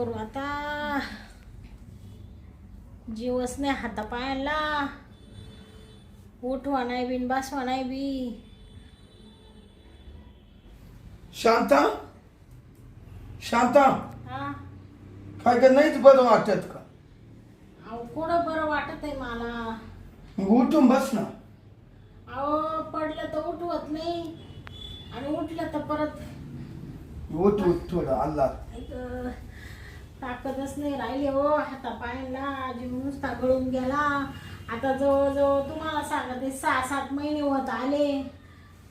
करू आता. जीवच नाही हातापायाला उठवा नाही बिन बसवा नाही बी. शांता? शांता? हा? काय का नाहीच बरं वाटत का? अहो कुठं बरं वाटत आहे मला? मग उठून बस ना. अहो पडलं तर उठवत नाही आणि उठलं तर परत उठ उठ थोडं अल्ला एक, ताकदच नाही राहिली हो. हातापायाला जीव नुसता गळून गेला. आता जवळजवळ तुम्हाला सांगते सहा सात महिने होत आले.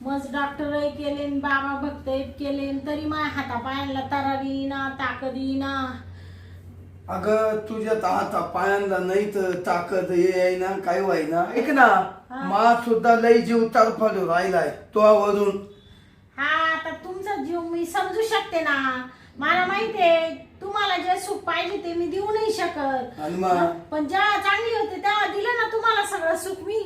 मग डॉक्टर केले बाबा भक्त केले तरी माझ्या हातापायाला तरारी ना ताकद ना अगं तुझ्यात आता पायांना नाही तर ताकद ये ना काय व्हाय ना ऐक ना. मा सुद्धा लय जीव तरफालो राहिलाय तो वरून हा आता तुमचा जीव मी समजू शकते ना. मला माहितीये तुम्हाला जे सुख पाहिजे ते मी देऊ नाही शकत. आणि मग? पण जेव्हा चांगली होते तेव्हा दिलं ना तुम्हाला सगळं सुख मी.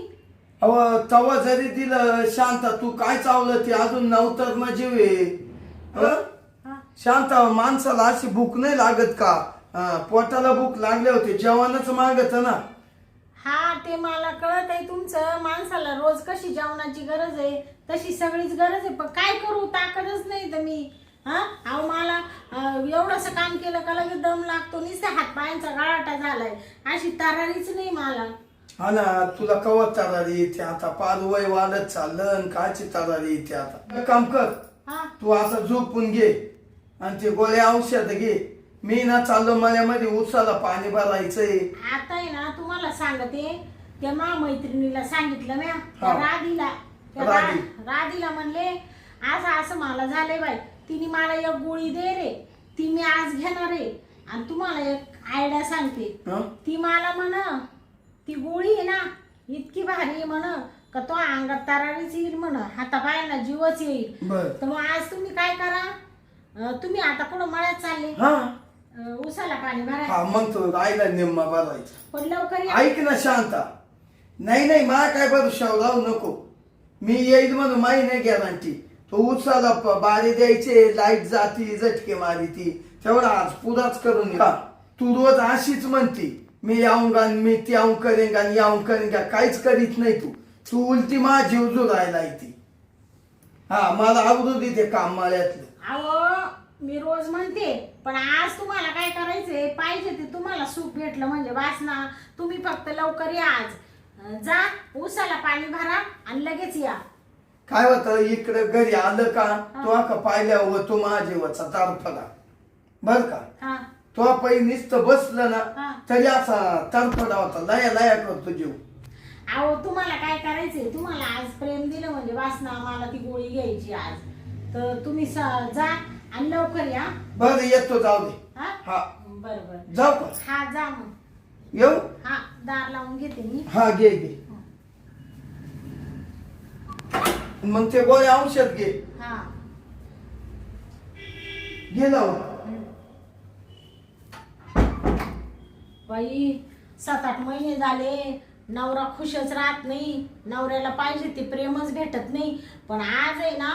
अव तवा जरी दिलं शांता तू काय चावलं ते अजून नवतर ना जीव आहे हं? हा. शांता माणसाला अशी भूक नाही लागत का? हा, पोटाला भूक लागले होते जेवणच मागत ना. हा ते मला कळत आहे तुमचं. माणसाला रोज कशी जेवणाची गरज आहे तशी सगळीच गरज आहे. पण काय करू ताकदच नाही तर मी हा? अहो मला एवढस काम केलं का लगेच दम लागतो. नुसत्या हातपायांचा गळाटा झालाय. अशी तरारीच नाही मला. हा ना तुला कवत तरारी येते आता? पार वय वाढत चाललं आणि कायची तरारी येते आता? एक काम कर हा? तू असं झोपून घे आणि ते गोळ्या औषध घे. मी ना चाललो मळ्यामध्ये उसाला पाणी भरायचंय. आता आहे ना तुम्हाला सांगते. त्या मा मैत्रिणीला सांगितलं त्या हा. राधीला. त्या राधी. रा- राधीला म्हणले असं असं मला झालंय बाई तिने मला एक गोळी दे रे. ती मी आज घेणार आहे. आणि तुम्हाला एक आयडिया सांगते. हं? ती मला म्हण ती गोळी आहे ना इतकी भारी आहे म्हण का तो अंगात तरारीच येईल म्हण हातापायांना जीवच येईल. बर. तर मग आज तुम्ही काय करा? अं, तुम्ही आता कुठं मळ्यात चालले? हा? अं, उसाला पाणी भरायला हा मग तो राहिला निम्मा पण लवकर या. ऐक ना शांता. नाही नाही मला काय भरोशा लावू नको. मी येईल म्हणून माही नाही गॅरंटी तो उचला प- बारी द्यायचे लाइट जाती झटके मारी ती. तेवढा आज पुराच करून का तू रोज अशीच म्हणती मी याऊंगा गा मी त्याहून करेन गा याहून करेन का काहीच करीत नाही तू. तू उलटी माझी उजू राहिला ती हा मला आवडू दे काम माळ्यातलं. अहो मी रोज म्हणते पण आज तुम्हाला काय करायचंय? पाहिजे ते तुम्हाला सुख भेटलं म्हणजे वाचना तुम्ही फक्त लवकर या आज. जा उसाला पाणी भरा आणि लगेच या. काय होतं? इकडे घरी आलं का तो का पाहिल्यावर तो महाजीवाचा तारफला बर का? हा. तो पै नुसतं बसलं ना. तरी असा तरफडा होता लया लया करतो जीव. अहो तुम्हाला काय करायचंय? तुम्हाला आज प्रेम दिलं म्हणजे वासना मला ती गोळी घ्यायची आज. तर तुम्ही स- जा आणि लवकर या. बरं येतो जाऊ दे. हा? हा. बरं बरं. जाऊ का? हा जा मग. येऊ? हा दार लावून घेते मी. हा घे घे. मग ते गोळे औषध घे. हा. घे लावून बाई सात आठ महिने झाले. नवरा खुशच राहत नाही. नवऱ्याला पाहिजे ते प्रेमच भेटत नाही. पण आज आहे ना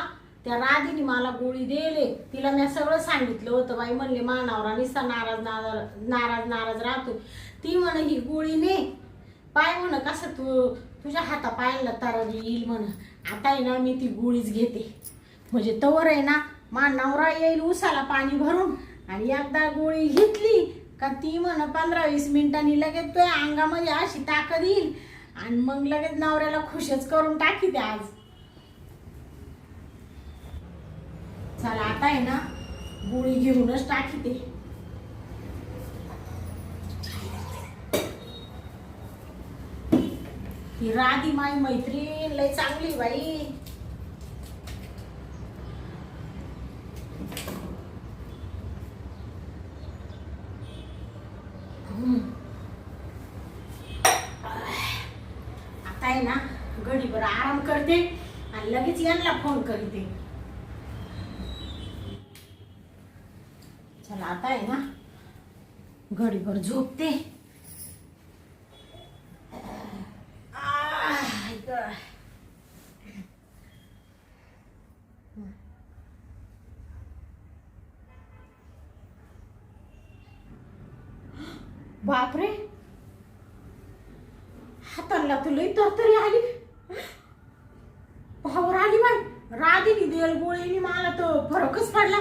त्या राधीने मला गोळी दिले. तिला मी सगळं सांगितलं होतं. बाई म्हणले मा नवरा निसता नाराज नाराज नाराज नाराज राहतो ती म्हण ही गोळी ने. पाय म्हण कसं तू तुझ्या हाता पायाला ताराजी येईल म्हण. आता आहे ना मी ती गोळीच घेते. म्हणजे तवर आहे ना मा नवरा येईल उसाला पाणी भरून. आणि एकदा गोळी घेतली का ती म्हण पंधरा वीस मिनिटांनी लगेच तो अंगामध्ये अशी ताकद येईल. आणि मग लगेच नवऱ्याला खुशच करून टाकी ते आज. चला आता आहे ना गोळी घेऊनच टाकी ते. ही राधी माय मैत्रीण लय चांगली बाई. हम्म. आता आहे ना घडीभर आराम करते आणि लगेच यांना फोन करते. चला आता आहे ना घडीभर झोपते. आह, ग. बापरे. हाताला तुला तर तरी आली. भावर आली बाई. राधीनी देल गोळीनी मला तर फरकच पडला.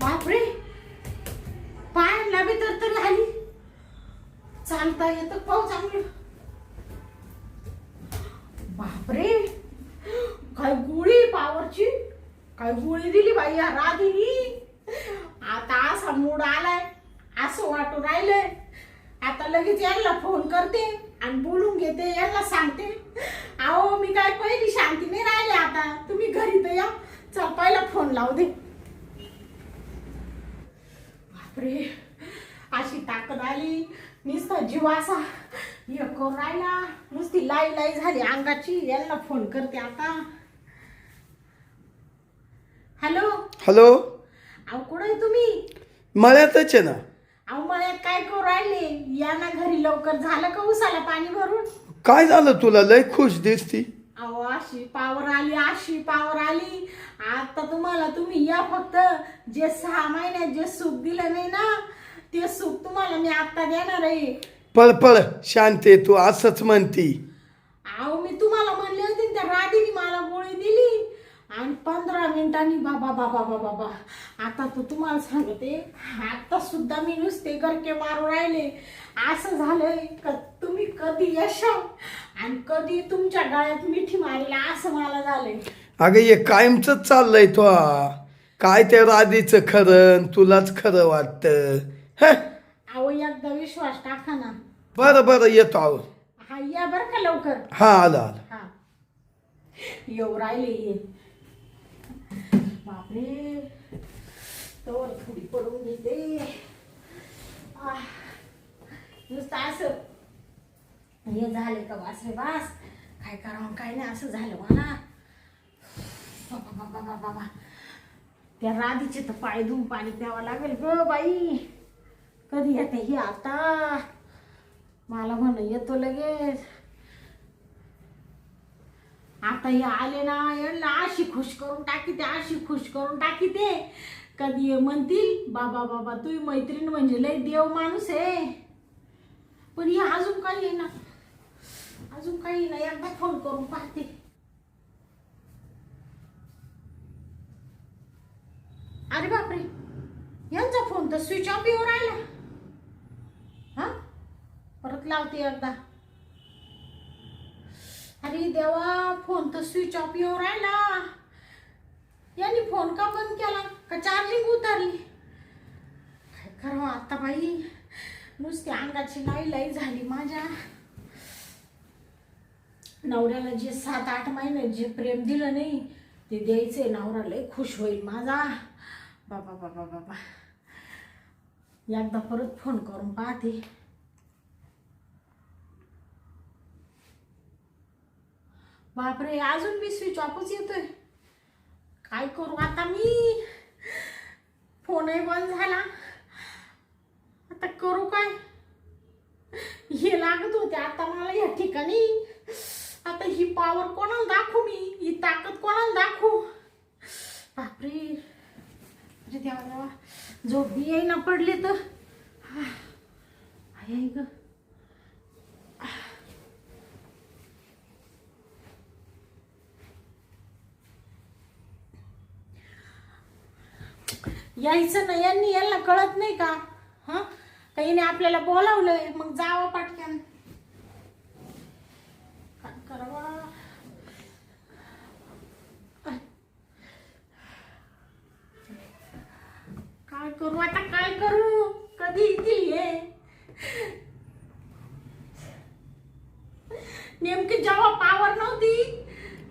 बापरे. पाय बी तर तरी आली. चालता येतं पाहू चांगलं. बापरे. काय गोळी पावरची? काय गोळी दिली बाई या रागिनी? आता असा मूड आलाय असं वाटून राहिलंय. आता लगेच यांना फोन करते आणि बोलून घेते यांना सांगते. अहो मी काय पहिली शांती नाही राहिले आता. तुम्ही घरी तर या. चल पहिला फोन लावू दे. बापरे. अशी ताकद आली. नुसता जीव असा करून राहिला नुसती लाई लाई झाली. अंगाची. यांना फोन करते आता. हॅलो हॅलो अहो कुठे आहे तुम्ही? मळ्यातच आहे ना. अहो मळ्यात काय करू राहिले या ना घरी लवकर. झालं का उसाला पाणी भरून? काय झालं तुला? लय खुश दिसती. अहो अशी पावर आली अशी पावर आली. आता तुम्हाला तुम्ही या फक्त. जे सहा महिन्यात जे सुख दिलं नाही ना ते सुख तुम्हाला मी आता देणार आहे. पळ पळ शांते तू असंच म्हणती. अहो मी तुम्हाला म्हणले होते ना, त्या राधीने मला गोळी दिली. आणि पंधरा मिनिटांनी बाबा बाबा बाबा बाबा. आता तर तुम्हाला सांगते आता सुद्धा मी नुसते गरके मारू राहिले. असं झालंय का तुम्ही कधी यशाल? आणि कधी तुमच्या गळ्यात मिठी मारेल असं मला झालंय. अगं हे कायमच चाललंय तो. काय त्या राधीचं खरं तुलाच खरं वाटतं. ह? एकदा विश्वास टाका ना. बरं बरं येतो आहो. हा या बरं का लवकर. हा आलं आलं. हा. येऊ राहिले ये बापरे. तर थोडी पडून घेते. आह, नुसतं असं. हे झाले का वास रे वास? काय करावं काय नाही असं झालं मला बाबा बाबा बाबा बाबा. त्या राधीचे तर पाय धुवून पाणी प्यावं लागेल ग बाई. कधी येते ही आता? मला म्हण येतो लगेच. आता हे आले ना यांना अशी खुश करून टाकी ते अशी खुश करून टाकी ते कधी ये म्हणतील बाबा बाबा तू मैत्रीण म्हणजे लय देव माणूस आहे पण हे अजून काही आहे ना? अजून काही ना? एकदा फोन करून पाहते. अरे बापरे! यांचा फोन तर स्विच ऑफ येऊन राहिला. लावते एकदा. अरे देवा फोन तर स्विच ऑफ येऊ राहिला. यांनी फोन का बंद केला? का चार्जिंग उतरली? काय करावं आता बाई? नुसती अंगाची लाई लाई झाली माझ्या. नवऱ्याला जे सात आठ महिने जे प्रेम दिलं नाही ते द्यायचे नवरा लय खुश होईल माझा. बाबा बाबा बाबा. एकदा परत फोन करून पाहते. बापरे अजून मी स्विच ऑफच येतोय. काय करू आता मी? फोनही बंद झाला. आता करू काय? हे लागत होते आता मला या ठिकाणी. आता ही पावर कोणाला दाखवू मी? ही ताकद कोणाला दाखवू? बापरे. म्हणजे देवा देवा झोपी येईना पडले तर. हा. ग. यायचं ना यांनी यांना कळत नाही का? हा? काही नाही आपल्याला बोलावलंय? मग जावं पाटक्यान. काय काय करू आता? काय करू? कधी येतील हे? नेमकी जेव्हा पावर नव्हती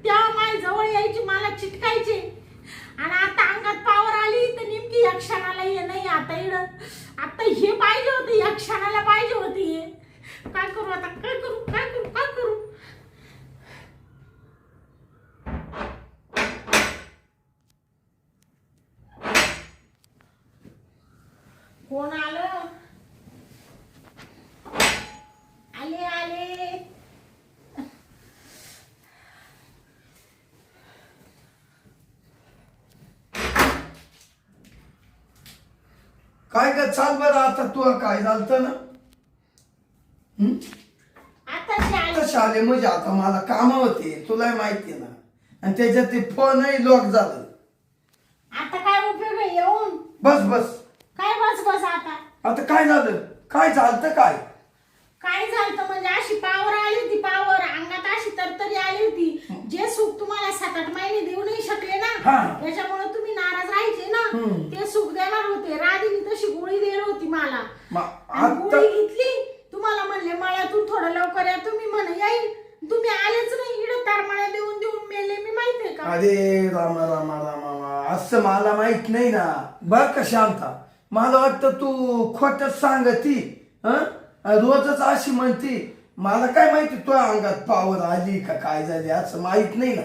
तेव्हा माझ्या जवळ यायची मला चिटकायचे. आणि आता अंगात पावर आली तर नेमकी या क्षणाला ये नाही आता हे पाहिजे होते या क्षणाला पाहिजे होती हे. काय करू आता काय करू काय करू काय करू कोण आलं आले आले काय ग चाल बरं आता तू काय झालत ना? हं? आता आले म्हणजे आता मला काम होते तुला माहिती ना. आणि त्याच्यात ते फोनही लॉक झालं. आता काय उपयोग आहे? येऊन. बस बस. काय बस बस आता? आता काय झालं? काय झालं काय? काय झालं म्हणजे अशी पावर आली होती पावर अंगात अशी तरतरी आली होती. जे सुख तुम्हाला सात आठ महिने देऊ नाही शकले ना हा. त्याच्यामुळे तुम्ही नाराज राहायचे ना हम्म. ते सुख राधीने तशी गोळी देणार होती मला. आणि आता गोळी घेतली तुम्हाला म्हणले मळ्यातून थोडं लवकर या तुम्ही म्हण येईल. तुम्ही आलेच नाही इकडे तार मळ्या देऊन देऊन मेले मी माहितीये का? अरे रामा रामा रामा रामा असं मला माहीत नाही ना. बघ का शांता मला वाटतं तू खोटच सांगती हं? रोजच अशी म्हणती मला काय माहिती तुझ्या अंगात पावर आली का काय झाली असं माहीत नाही ना.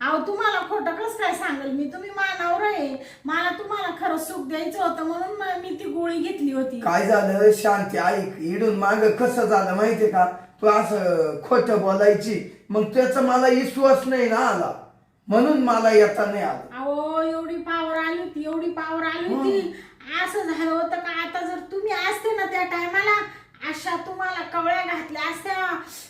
अहो तुम्हाला खोटं कसं काय सांगेल? मी तुम्ही मानावर आहे. मला तुम्हाला खरं सुख द्यायचं होतं म्हणून म- मी ती गोळी घेतली होती. काय झालं? शांती ऐक इडून माग कसं झालं माहितीये का? तू असं खोट बोलायची. मग त्याचा मला विश्वास नाही ना आला. म्हणून मला येता नाही आला. अहो एवढी पावर आली होती एवढी पावर आली होती. असं झालं होतं का? आता जर तुम्ही असते ना त्या टायमाला अशा तुम्हाला कवळ्या घातल्या असत्या.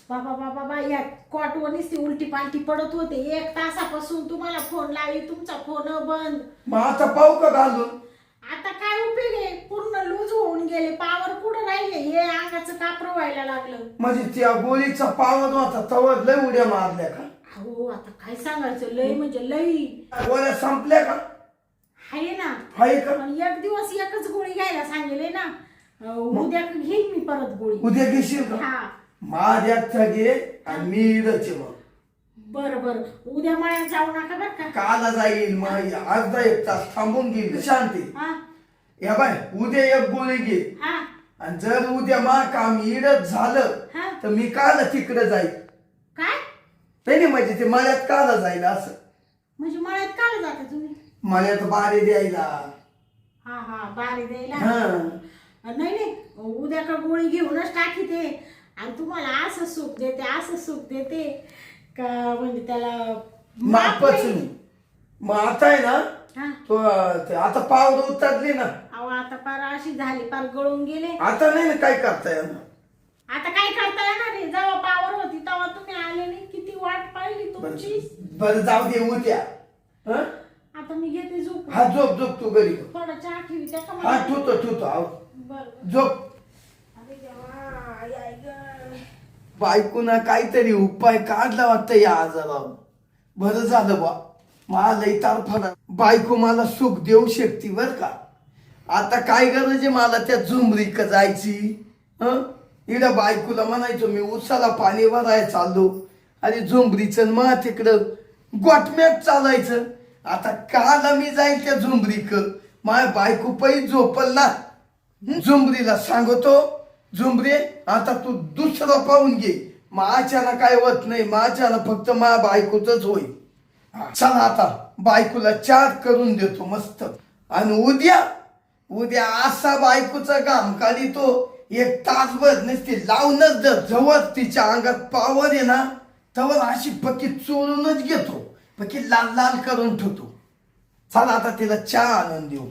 बाबा बाबा बा या कॉटवरनीच ती उलटी पालटी पडत होते. एक तासापासून तुम्हाला फोन लावी तुमचा फोन बंद. मग आता पाहू का घालून? आता काय उपयोग आहे? पूर्ण लूज होऊन गेले. पावर कुठं राहिले? हे अंगाचं कापर व्हायला लागलं. म्हणजे त्या गोळीचा पावर होता तवर लय उड्या मारल्या का? अहो आता काय सांगायचं? लय म्हणजे लई गोळ्या संपल्या का? आहे ना. आहे का? पण एक दिवस एकच गोळी घ्यायला सांगितले ना. उद्या घेईन मी परत गोळी. उद्या घेशील का? हा. माझ्या घे आणि मी इडच मग बर बर. उद्या मळ्यात जाऊ नका बर का? काला जाईल मग अर्धा एक तास थांबून घेईल शांती. हा. या बाय उद्या एक गोळी घे. हा. आणि जर उद्या मा काम इडच झालं हा. तर मी काला तिकडे जाईल. काय? नाही नाही म्हणजे ते मळ्यात काला जाईल असं. म्हणजे मळ्यात काल जाता तुम्ही? मळ्यात बारे द्यायला. हा हा बारी द्यायला. हा. नाही नाही. उद्या का गोळी घेऊनच टाकी ते. आणि तुम्हाला असं सुख देते असं सुख देते. का म्हणजे त्याला माप मापच नाही. नाही मग आता आहे ना हा. तो ते आता पावर उतरली ना. अहो आता पार अशी झाली पार गळून गेले. आता नाही ना काय करता येणार? आता काय करता येणार आहे? जेव्हा पावर होती तेव्हा तुम्ही आले नाही. किती वाट पाहिली तुमची. बरं जाऊ दे उद्या. हं? आता मी घेते झोप हा झोप झोप तू घरी. थोडा चहा ठेवी त्या हा ठुतो आव बरं झोप. बायकोना काहीतरी उपाय काढला वाटतं या आजारावर. बरं झालं बा मला इतर फरक बायको मला सुख देऊ शकते बर का? आता काय गरज आहे मला त्या झुमरीक जायची? हं? इकडं बायकोला म्हणायचो मी उसाला पाणी भरायला चाललो. अरे झुमरीचं मग तिकडं गोठम्यात चालायचं. आता काला मी जाईल त्या झुमरीक. माझ्या बायको पै झोपल ना. झुंबरीला सांगतो झुंबरे आता तू दुसरं पाहून घे. माच्याला काय होत नाही माच्याला फक्त माझ्या बायकोच होईल. चला आता बायकोला चार करून देतो मस्त. आणि उद्या उद्या असा बायकोचा काम काढी तो एक तासभर नसते लावूनच जर जवळ तिच्या अंगात पावर आहे ना तवर अशी पक्की चोरूनच घेतो. पक्की लाल लाल करून ठेवतो. चला आता तिला चहा आणून देऊ.